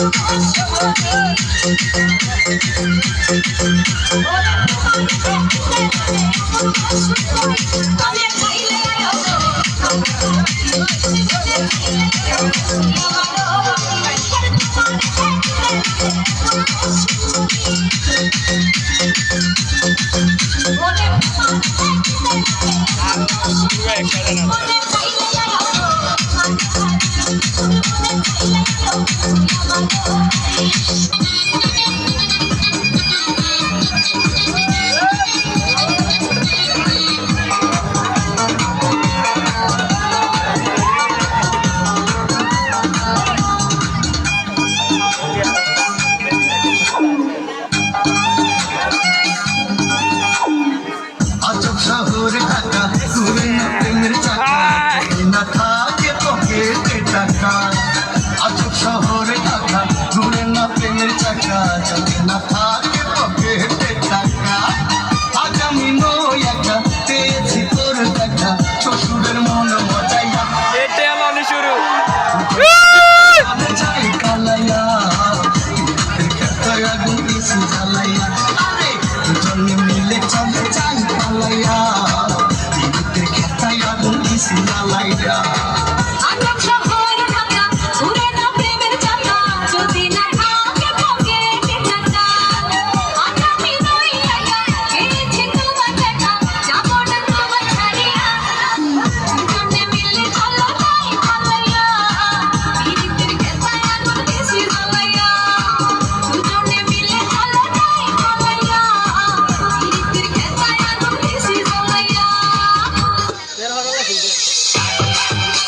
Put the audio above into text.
আজব বেশি জ্বালাইয়া